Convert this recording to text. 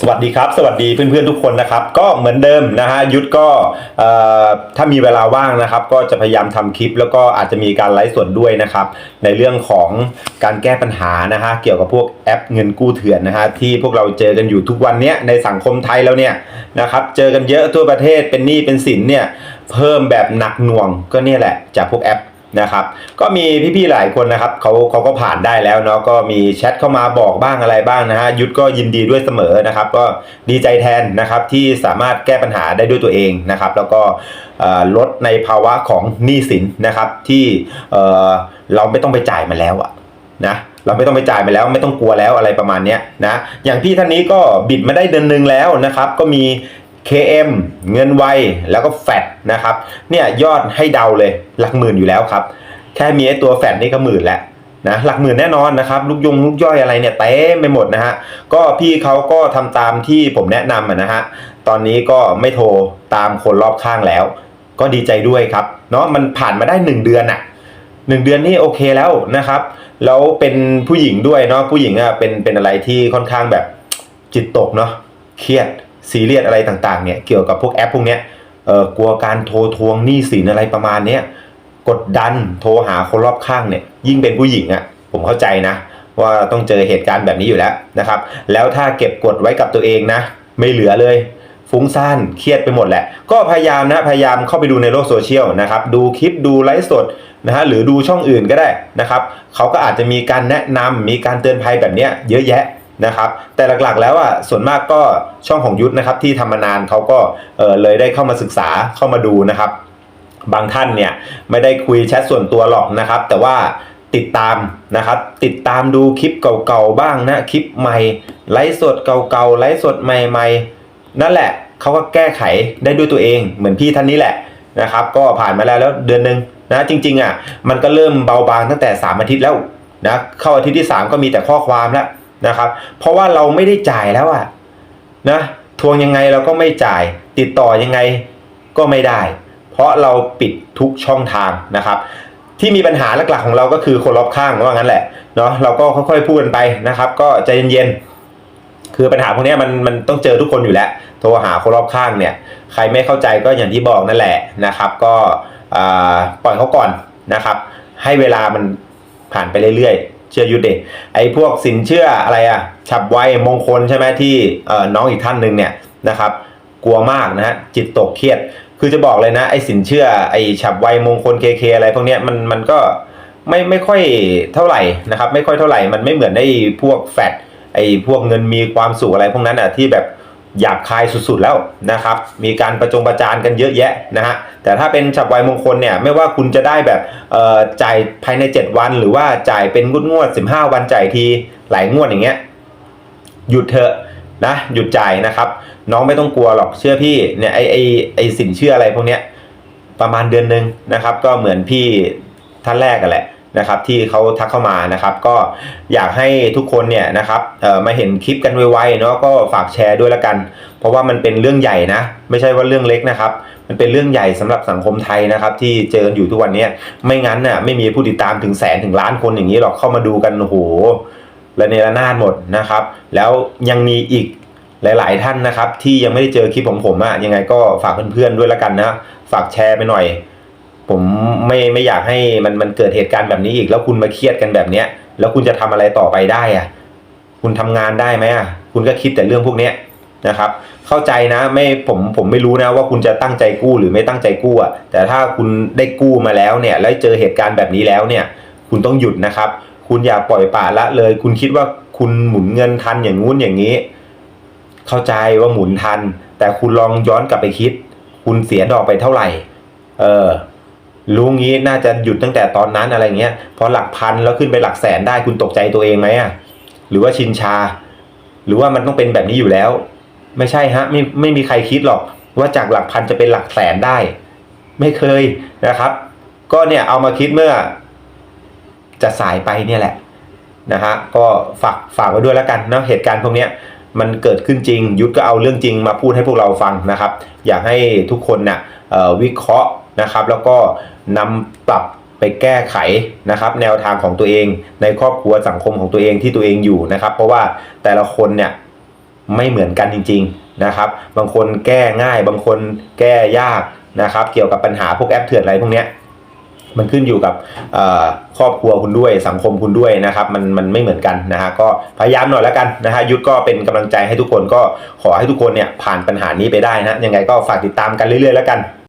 สวัสดีครับ สวัสดีเพื่อนๆทุกคนนะครับ ก็เหมือนเดิมนะฮะยุทธก็ถ้ามีเวลาว่างนะครับ ก็จะพยายามทำคลิป แล้วก็อาจจะมีการไลฟ์สดด้วยนะครับ ในเรื่องของการแก้ปัญหานะฮะเกี่ยวกับพวกแอปเงินกู้เถื่อนนะฮะที่พวกเราเจอกันอยู่ทุกวันเนี้ยในสังคมไทยแล้วเนี่ยนะครับเจอกันเยอะทั่วประเทศเป็นหนี้เป็นสินเนี่ยเพิ่มแบบหนักหน่วงก็เนี่ยแหละจากพวกแอป นะครับก็มีพี่ๆหลายคนนะครับเขาเขาก็ผ่านได้แล้วเนาะก็มีแชทเข้ามาบอกบ้างอะไรบ้างนะฮะยุทธก็ยินดีด้วยเสมอนะครับ ก็ดีใจแทนนะครับที่สามารถแก้ปัญหาได้ด้วยตัวเองนะครับ แล้วก็ลดในภาวะของหนี้สินนะครับที่เเราไม่ต้องไปจ่ายมาแล้วอะนะเราไม่ต้องไปจ่ายมาแล้วไม่ต้องกลัวแล้วอะไรประมาณนี้นะอย่างพี่ท่านนี้ก็บิดมาได้เดือนหนึงแล้วนะครับ ก็มี KM เงินไวแล้วก็แฟดนะครับเนี่ยยอดให้เดาเลยหลักหมื่นอยู่แล้วครับ แค่มีไอตัวแฟดนี่ก็หมื่นแล้วนะหลักหมื่นแน่นอนนะครับลูกยงลูกย่อยอะไรเนี่ยเต็มไปหมดนะฮะก็พี่เขาก็ทำตามที่ผมแนะนำนะฮะตอนนี้ก็ไม่โทรตามคนรอบข้างแล้ว ก็ดีใจด้วยครับเนาะมันผ่านมาได้ 1 เดือนอะหนึ่งเดือนนี่โอเคแล้วนะครับแล้วเป็นผู้หญิงด้วยเนาะผู้หญิงอะเป็นเป็นอะไรที่ค่อนข้างแบบจิตตกเนาะเครียด ซีเรียสอะไรต่างๆเนี่ยเกี่ยวกับพวกแอปพวกเนี้ยเออกลัวการโทรทวงหนี้สินอะไรประมาณเนี้ยกดดันโทรหาคนรอบข้างเนี่ยยิ่งเป็นผู้หญิงอะ่ะผมเข้าใจนะ ว่าต้องเจอเหตุการณ์แบบนี้อยู่แล้วนะครับ แล้วถ้าเก็บกดไว้กับตัวเองนะ ไม่เหลือเลยฟุ้งซ่านเครียดไปหมดแหละ ก็พยายามนะพยายามเข้าไปดูในโลกโซเชียลนะครับดูคลิปดูไลฟ์สดนะฮะหรือดูช่องอื่นก็ได้นะครับเขาก็อาจจะมีการแนะนำมีการเตือนภัยแบบเนี้ยเยอะแยะ นะครับ แต่หลักๆแล้วอะส่วนมากก็ช่องของยุทธนะครับที่ทำมานานเขาก็เออเลยได้เข้ามาศึกษาเข้ามาดูนะครับ บางท่านเนี่ยไม่ได้คุยแชทส่วนตัวหรอกนะครับ แต่ว่าติดตามนะครับ ติดตามดูคลิปเก่าๆบ้างนะคลิปใหม่ไลฟ์สดเก่าๆไลฟ์สดใหม่ๆ นั่นแหละเขาก็แก้ไขได้ด้วยตัวเองเหมือนพี่ท่านนี้แหละนะครับ ก็ผ่านมาแล้วแล้วเดือนหนึ่งนะจริงๆอะมันก็เริ่มเบาบางตั้งแต่ 3 อาทิตย์แล้วนะเข้าอาทิตย์ที่ 3 ก็มีแต่ข้อความแล้ว นะครับ เพราะว่าเราไม่ได้จ่ายแล้วอะนะทวงยังไงเราก็ไม่จ่าย ติดต่อยังไงก็ไม่ได้ เพราะเราปิดทุกช่องทางนะครับ ที่มีปัญหาหลักๆของเราก็คือคนรอบข้างว่างั้นแหละเนาะเราก็ค่อยๆพูดกันไปนะครับ ก็ใจเย็นๆคือปัญหาพวกนี้มันมันต้องเจอทุกคนอยู่แล้วโทรหาคนรอบข้างเนี่ยใครไม่เข้าใจก็อย่างที่บอกนั่นแหละนะครับ ก็ปล่อยเขาก่อนนะครับ ให้เวลามันผ่านไปเรื่อยๆ เชื่อยุทธเดไอ้พวกสินเชื่ออะไรอะฉับไวมงคลใช่ไหมที่น้องอีกท่านหนึ่งเนี่ยนะครับ กลัวมากนะฮะจิตตกเครียด คือจะบอกเลยนะไอ้สินเชื่อไอ้ฉับไวมงคลเคเคอะไรพวกเนี้ยมันมันก็ไม่ไม่ค่อยเท่าไหร่นะครับ ไม่ค่อยเท่าไหร่มันไม่เหมือนไอ้พวกแฟดไอ้พวกเงินมีความสุขอะไรพวกนั้นอะที่แบบ หยาบคายสุดๆแล้วนะครับ มีการประจงประจานกันเยอะแยะนะฮะ แต่ถ้าเป็นฉับไวมงคลเนี่ย ไม่ว่าคุณจะได้แบบจ่ายภายใน 7 วัน หรือว่าจ่ายเป็นงวดงวด15 วันจ่ายทีหลายงวดอย่างเงี้ย หยุดเถอะนะ หยุดจ่ายนะครับ น้องไม่ต้องกลัวหรอก เชื่อพี่เนี่ยไอไอไอสินเชื่ออะไรพวกเนี้ยประมาณเดือนหนึ่งนะครับ ก็เหมือนพี่ท่านแรกกันแหละ นะครับที่เขาทักเข้ามานะครับก็อยากให้ทุกคนเนี่ยนะครับเอ่อมาเห็นคลิปกันไวๆเนาะก็ฝากแชร์ด้วยละกัน เพราะว่ามันเป็นเรื่องใหญ่นะ ไม่ใช่ว่าเรื่องเล็กนะครับ มันเป็นเรื่องใหญ่สำหรับสังคมไทยนะครับที่เจออยู่ทุกวันนี้ไม่งั้นน่ะไม่มีผู้ติดตามถึงแสนถึงล้านคนอย่างนี้หรอกเข้ามาดูกันโอ้โหและเนระนาดหมดนะครับ แล้วยังมีอีกหลาย ๆ ท่านนะครับ ที่ยังไม่ได้เจอคลิปของผมอะยังไงก็ฝากเพื่อนๆด้วยละกันนะ ฝากแชร์ไปหน่อย ผมไม่ไม่อยากให้มันมันเกิดเหตุการณ์แบบนี้อีก แล้วคุณมาเครียดกันแบบเนี้ย แล้วคุณจะทำอะไรต่อไปได้อะคุณทำงานได้ไหมอะคุณก็คิดแต่เรื่องพวกเนี้ยนะครับ เข้าใจนะไม่ผมผมไม่รู้นะว่าคุณจะตั้งใจกู้หรือไม่ตั้งใจกู้อะแต่ถ้าคุณได้กู้มาแล้วเนี่ย แล้วเจอเหตุการณ์แบบนี้แล้วเนี่ย คุณต้องหยุดนะครับ คุณอย่าปล่อยป่าละเลย คุณคิดว่าคุณหมุนเงินทันอย่างงู้นอย่างนี้ เข้าใจว่าหมุนทัน แต่คุณลองย้อนกลับไปคิด คุณเสียดอกไปเท่าไหร่ เออ รู้งี้น่าจะหยุดตั้งแต่ตอนนั้นอะไรเงี้ยพอหลักพันแล้วขึ้นไปหลักแสนได้คุณตกใจตัวเองไหมอะหรือว่าชินชา หรือว่ามันต้องเป็นแบบนี้อยู่แล้ว ไม่ใช่ฮะไม่ไม่มีใครคิดหรอก ว่าจากหลักพันจะเป็นหลักแสนได้ ไม่เคยนะครับ ก็เนี่ยเอามาคิดเมื่อ จะสายไปเนี่ยแหละนะฮะก็ฝากฝากไว้ด้วยแล้วกันเนาะเหตุการณ์พวกเนี้ยมันเกิดขึ้นจริง ยุทธก็เอาเรื่องจริงมาพูดให้พวกเราฟังนะครับ อยากให้ทุกคนนะ่ะวิเคราะห์ นะครับ แล้วก็นำปรับไปแก้ไขนะครับแนวทางของตัวเองในครอบครัวสังคมของตัวเองที่ตัวเองอยู่นะครับ เพราะว่าแต่ละคนเนี่ยไม่เหมือนกันจริง ๆนะครับ บางคนแก้ง่าย บางคนแก้ยากนะครับ เกี่ยวกับปัญหาพวกแอปเถื่อนอะไรพวกเนี้ยมันขึ้นอยู่กับครอบครัวคุณด้วยสังคมคุณด้วยนะครับ มันมันไม่เหมือนกันนะฮะก็พยายามหน่อยแล้วกันนะฮะยุทธก็เป็นกำลังใจให้ทุกคนก็ขอให้ทุกคนเนี่ยผ่านปัญหานี้ไปได้นะยังไงก็ฝากติดตามกันเรื่อยๆแล้วกัน